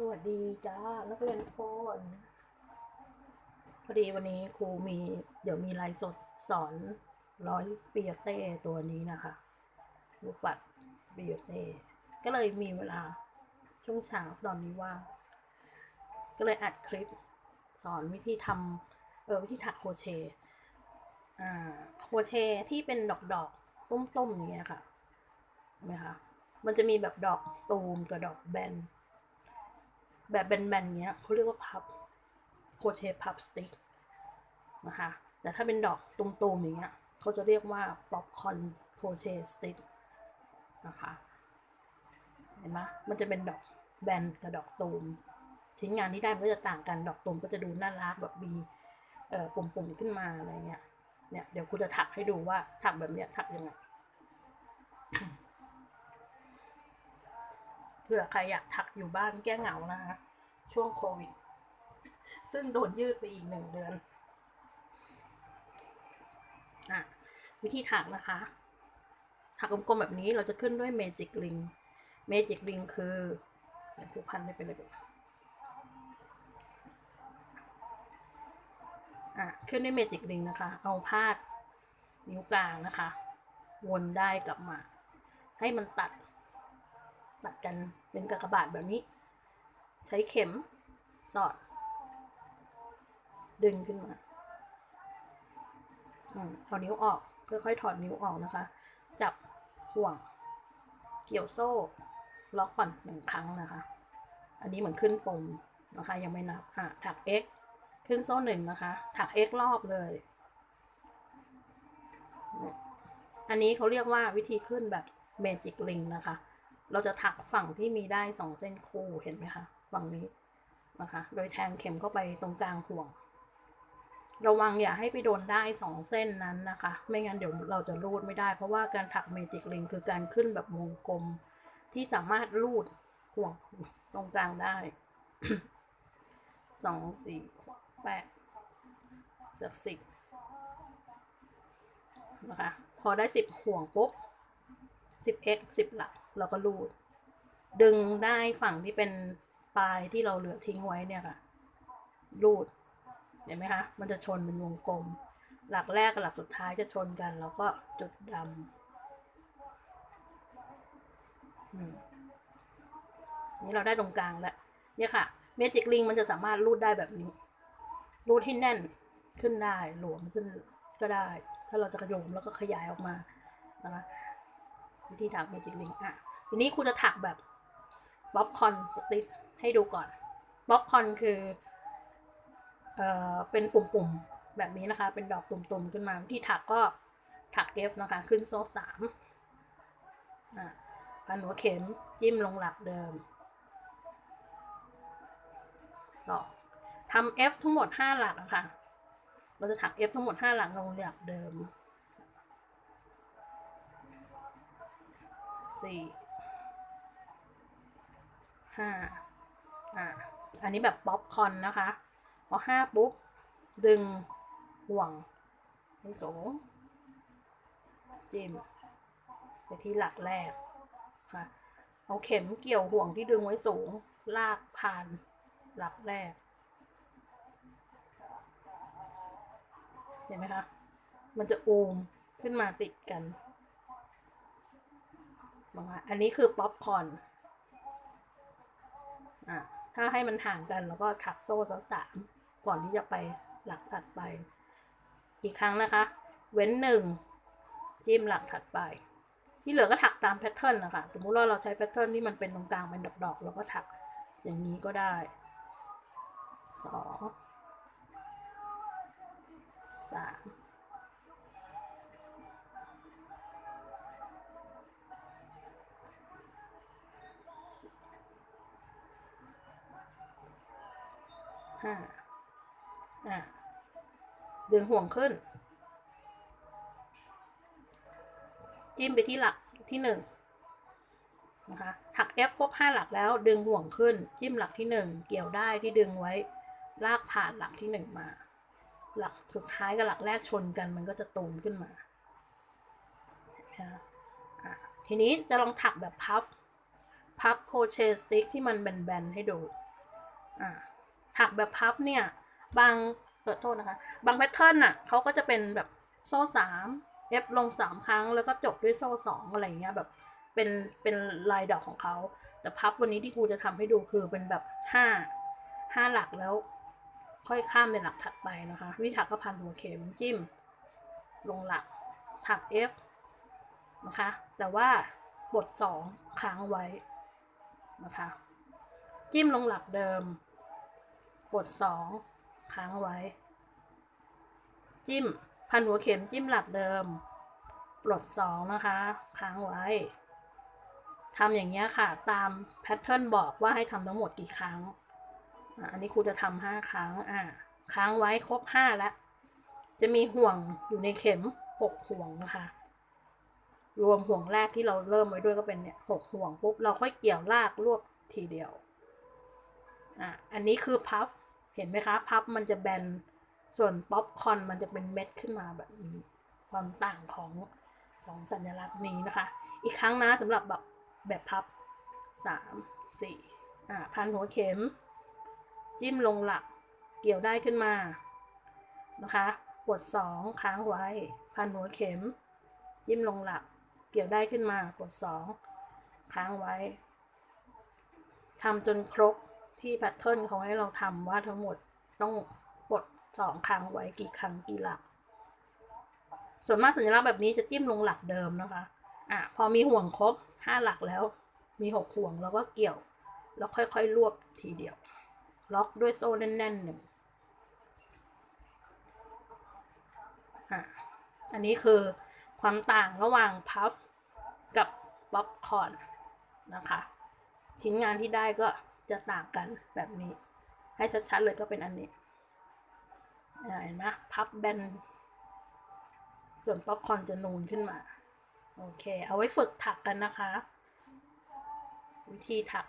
สวัสดีจ้า นักเรียนทุกคนพอดีวันนี้ครูมีเดี๋ยวมีไลฟ์สดสอนร้อยเปียเต้ตัวนี้นะคะลูกปัดปียเต้ก็เลยมีเวลาช่วงเช้าตอนนี้ว่างก็เลยอัดคลิปสอนวิธีทำเออวิธีถักโครเชอ่าโครเชที่เป็นดอกดอกๆต้มๆอย่างเงี้ยค่ะเห็นไหมคะมันจะมีแบบดอกตูมกับดอกแบน แบบแบนๆเนี้ยเขาเรียกว่าพับโคเชพับสติ๊กนะคะแต่ถ้าเป็นดอกตุมๆอย่างเงี้ยเขาจะเรียกว่าป๊อปคอนโคเชสติ๊กนะคะเห็นไหมมันจะเป็นดอกแบนกับดอกตูมชิ้นงานที่ได้มันก็จะต่างกันดอกตูมก็จะดูน่ารักแบบมีเอ่อปุ่มๆขึ้นมาอะไรเงี้ยเนี่ยเดี๋ยวครูจะถักให้ดูว่าถักแบบเนี้ยถักยังไง เผื่อใครอยากถักอยู่บ้านแก้เหงานะคะ ช่วงโควิด ซึ่งโดนยืดไปอีกหนึ่งเดือนอะวิธีถักนะคะ ถักกลมๆแบบนี้เราจะขึ้นด้วยเมจิกลิงเมจิกลิงคือเดี๋ยวครูพันไม่เป็นไรแบบอะขึ้นด้วยเมจิกลิงนะคะ เอาพาดนิ้วกลางนะคะ วนได้กลับมา ให้มันตัด ตัดกันเป็นกากบาทแบบนี้ ใช้เข็มสอด ดึงขึ้นมาอืมเอานิ้วออกค่อยๆถอดนิ้วออกนะคะ จับห่วง เกี่ยวโซ่ ล็อกก่อนหนึ่งครั้งนะคะ อันนี้เหมือนขึ้นปมนะคะ ยังไม่นับอะถัก x ขึ้นโซ่หนึ่งนะคะ ถัก x รอบเลย อันนี้เขาเรียกว่าวิธีขึ้นแบบเมจิกลิงนะคะ เราจะถักฝั่งที่มีได้สองเส้นคู่เห็นไหมคะฝั่งนี้นะคะ โดยแทงเข็มเข้าไปตรงกลางห่วง ระวังอย่าให้ไปโดนได้สองเส้นนั้นนะคะ ไม่งั้นเดี๋ยวเราจะรูดไม่ได้ เพราะว่าการถักเมจิกลิงคือการขึ้นแบบวงกลม ที่สามารถรูดห่วงตรงกลางได้สองสี่แปดสักสิบนะคะ พอได้สิบห่วงปุ๊บสิบเอ็กสิบหลัก เราก็รูด ดึงได้ฝั่งที่เป็นปลายที่เราเหลือทิ้งไว้เนี่ยค่ะ รูด เห็นไหมคะ มันจะชนเป็นวงกลม หลักแรกกับหลักสุดท้ายจะชนกัน แล้วก็จุดดำนี่เราได้ตรงกลางแล้ว เนี่ยค่ะ เมจิกลิงมันจะสามารถรูดได้แบบนี้ รูดให้แน่นขึ้นได้ หลวมขึ้นก็ได้ ถ้าเราจะขยมแล้วก็ขยายออกมานะคะ วิธีถักเมจิกลิงอะทีนี้ครูจะถักแบบบ๊อบคอนสติชให้ดูก่อนบ๊อบคอนคือเอ่อเป็นปุ่มๆแบบนี้นะคะ เป็นดอกตุ่มๆขึ้นมาวิธีถักก็ถัก F นะคะ ขึ้นโซ่สามอะพันหัวเข็มจิ้มลงหลักเดิมสองทำ F ทั้งหมดห้าหลักอะค่ะ เราจะถัก F ทั้งหมดห้าหลักลงหลักเดิม สี่ห้าอะอันนี้แบบป๊อปคอนนะคะพอห้าปุ๊บ ดึงห่วงให้สูงจิ้มไปที่หลักแรกค่ะเอาเข็มเกี่ยวห่วงที่ดึงไว้สูง ลากผ่านหลักแรก เห็นไหมคะ มันจะอูมขึ้นมาติดกัน นะคะอันนี้คือป๊อปคอนอะถ้าให้มันห่างกันแล้วก็ถักโซ่สักสามก่อนที่จะไปหลักถัดไป อีกครั้งนะคะ เว้นหนึ่งจิ้มหลักถัดไป ที่เหลือก็ถักตามแพทเทิร์นนะคะสมมุติว่าเราใช้แพทเทิร์นที่มันเป็นตรงกลางเป็นดอกๆเราก็ถักอย่างนี้ก็ได้สองสาม ห้าอะดึงห่วงขึ้น จิ้มไปที่หลักที่หนึ่งนะคะถัก F ครบห้าหลักแล้วดึงห่วงขึ้น จิ้มหลักที่หนึ่งเกี่ยวได้ที่ดึงไว้ ลากผ่านหลักที่หนึ่งมา หลักสุดท้ายกับหลักแรกชนกันมันก็จะตูมขึ้นมาทีนี้จะลองถักแบบพัฟพับโคเชสติ๊กที่มันแบนๆให้ดูอ่า ถักแบบพับเนี่ย บางเปิดโทษนะคะ บางแพทเทิร์นอะเขาก็จะเป็นแบบโซ่สามเอฟลงสามครั้งแล้วก็จบด้วยโซ่สองอะไรเงี้ยแบบเป็นเป็นลายดอกของเขา แต่พับวันนี้ที่ครูจะทำให้ดูคือเป็นแบบห้าห้าหลักแล้ว ค่อยข้ามในหลักถัดไปนะคะวิถักก็พันหัวเข็มจิ้ม ลงหลักถัก F นะคะ แต่ว่าบทสองค้างไว้นะคะ จิ้มลงหลักเดิม บทสองค้างไว้ จิ้ม พันหัวเข็มจิ้มหลักเดิม ปลดสองนะคะ ค้างไว้ทำอย่างเงี้ยค่ะ ตามแพทเทิร์นบอกว่าให้ทำทั้งหมดกี่ครั้ง อันนี้ครูจะทำห้าครั้ง อะค้างไว้ครบห้าแล้ว จะมีห่วงอยู่ในเข็มหกห่วงนะคะ รวมห่วงแรกที่เราเริ่มไว้ด้วยก็เป็นเนี่ยหกห่วงปุ๊บ เราค่อยเกี่ยวลากรวบทีเดียว อะอันนี้คือพับเห็นไหมคะพับมันจะแบนส่วนป๊อปคอนมันจะเป็นเม็ดขึ้นมาแบบนี้ ความต่างของสองสัญลักษณ์นี้นะคะ อีกครั้งนะสำหรับแบบแบบพับสามสี่อะพันหัวเข็ม จิ้มลงหลักเกี่ยวได้ขึ้นมานะคะกดสองค้างไว้ พันหัวเข็ม จิ้มลงหลัก เกี่ยวได้ขึ้นมากดสองค้างไว้ทำจนครบ ที่แพทเทิร์นเขาให้เราทำว่าทั้งหมดต้องกดสองครั้งไว้กี่ครั้งกี่หลัก ส่วนมากสัญลักษณ์แบบนี้จะจิ้มลงหลักเดิมนะคะอะพอมีห่วงครบห้าหลักแล้ว มีหกห่วงแล้วก็เกี่ยว แล้วค่อยๆรวบทีเดียว ล็อกด้วยโซ่แน่นๆหนึ่งอะอันนี้คือความต่างระหว่างพัฟกับป๊อปคอร์นนะคะ ชิ้นงานที่ได้ก็ จะต่างกันแบบนี้ ให้ชัดๆเลยก็เป็นอันนี้เห็นไหมพับแบน ส่วนป๊อปคอนจะนูนขึ้นมา โอเค เอาไว้ฝึกถักกันนะคะ วิธีถัก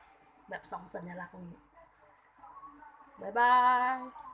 แบบสองสัญลักษณ์นี้ บ๊ายบาย